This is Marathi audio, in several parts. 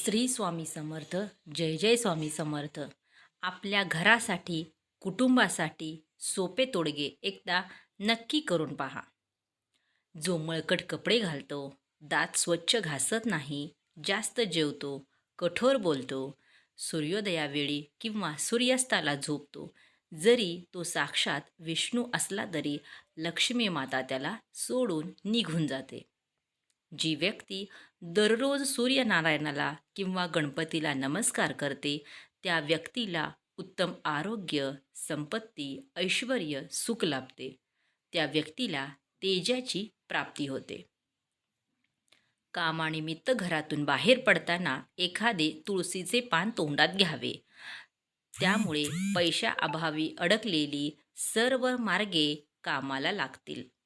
श्री स्वामी समर्थ जय जय स्वामी समर्थ. आपल्या घरासाठी कुटुंबासाठी सोपे तोडगे एकदा नक्की करून पहा. जो मळकट कपडे घालतो दात स्वच्छ घासत नाही जास्त जेवतो कठोर बोलतो सूर्योदयावेळी किंवा सूर्यास्ताला झोपतो जरी तो साक्षात विष्णू असला तरी लक्ष्मी माता त्याला सोडून निघून जाते. जी व्यक्ती दररोज सूर्यनारायणाला किंवा गणपतीला नमस्कार करते त्या व्यक्तीला उत्तम आरोग्य संपत्ती ऐश्वर सुख लाभते. त्या व्यक्तीला तेजाची प्राप्ती होते. कामानिमित्त घरातून बाहेर पडताना एखादे तुळशीचे पान तोंडात घ्यावे. त्यामुळे पैशाअभावी अडकलेली सर्व मार्गे कामाला लागतील.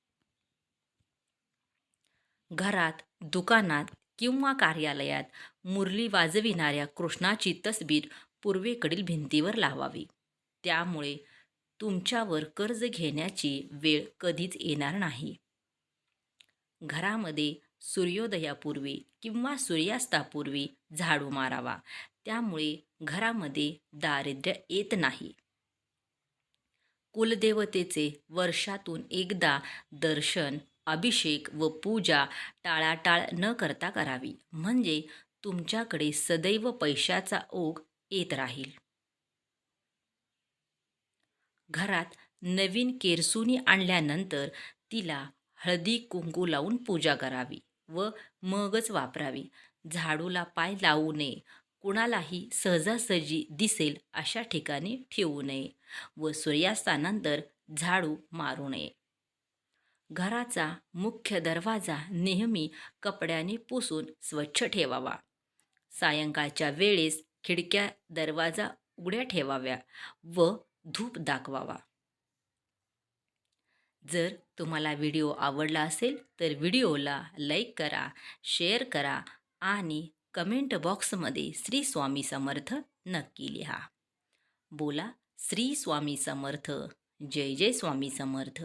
घरात दुकानात किंवा कार्यालयात मुरली वाजविणाऱ्या कृष्णाची तसबीर पूर्वेकडील भिंतीवर लावावी. त्यामुळे तुमच्यावर कर्ज घेण्याची वेळ कधीच येणार नाही. घरामध्ये सूर्योदयापूर्वी किंवा सूर्यास्तापूर्वी झाडू मारावा. त्यामुळे घरामध्ये दारिद्र्य येत नाही. कुलदेवतेचे वर्षातून एकदा दर्शन अभिषेक व पूजा टाळाटाळ न करता करावी. म्हणजे तुमच्याकडे सदैव पैशाचा ओघ येत राहील. घरात नवीन केरसुनी आणल्यानंतर तिला हळदी कुंकू लावून पूजा करावी व मगच वापरावी. झाडूला पाय लावू नये. कुणालाही सहजासहजी दिसेल अशा ठिकाणी ठेवू नये व सूर्यास्तानंतर झाडू मारू नये. घराचा मुख्य दरवाजा नेहमी कपड्याने पुसून स्वच्छ ठेवावा. सायंकाळच्या वेळेस खिडक्या दरवाजा उघड्या ठेवाव्या व धूप दाखवावा. जर तुम्हाला व्हिडिओ आवडला असेल तर व्हिडिओला लाईक करा शेअर करा आणि कमेंट बॉक्समध्ये श्री स्वामी समर्थ नक्की लिहा. बोला श्री स्वामी समर्थ. जय जय स्वामी समर्थ.